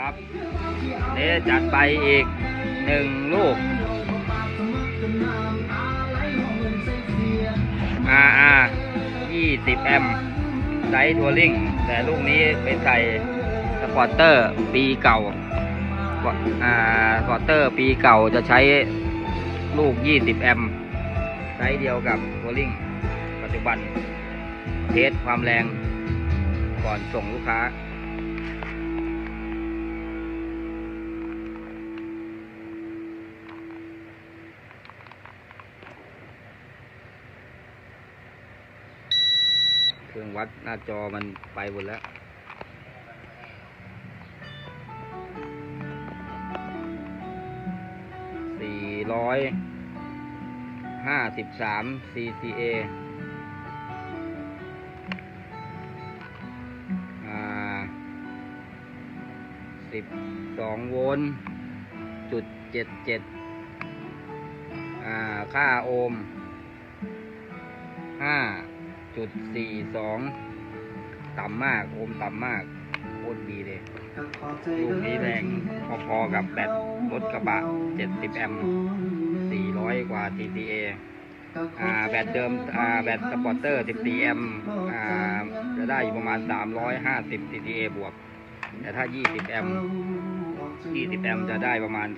ครับนี่จัดไปอีกหนึ่งลูก RR 20แอมไซส์ทัวริงแต่ลูกนี้ไปใส่สปอร์เตอร์ปีเก่าอ่าสปอร์เตอร์ปีเก่าจะใช้ลูก 20 แอมไซส์เดียวกับทัวริงปัจจุบัน เทสความแรงก่อนส่งลูกค้า เครื่องวัดหน้าจอมันไปหมดแล้วสี่ร้อยห้าสิบสาม CCA สิบสองโวลต์จุดเจ็ดเจ็ดค่าโอห์ม จุดสี่สองต่ำมาก โอมต่ำมากโคตรดีเลยลูกนี้แรงพอๆกับแบตรถกระบะ 70 แอมป์400 กว่า TCA อ่าแบตเดิมอ่าแบตสปอร์เตอร์ 14 แอมป์อ่าจะได้อยู่ประมาณ 350 TCA บวก แต่ถ้า 20 แอมป์20 แอมป์จะได้ประมาณ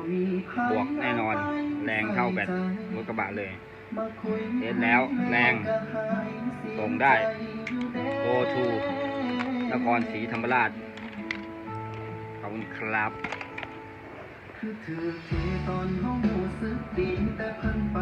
400 บวกแน่นอน แรงเท่าแบตรถกระบะเลย เทสแล้วแรงส่งได้โกทูนครศรีธรรมราช ขอบคุณครับคือเธอที่ตอนห้องสึกดีแต่เพิ่นไป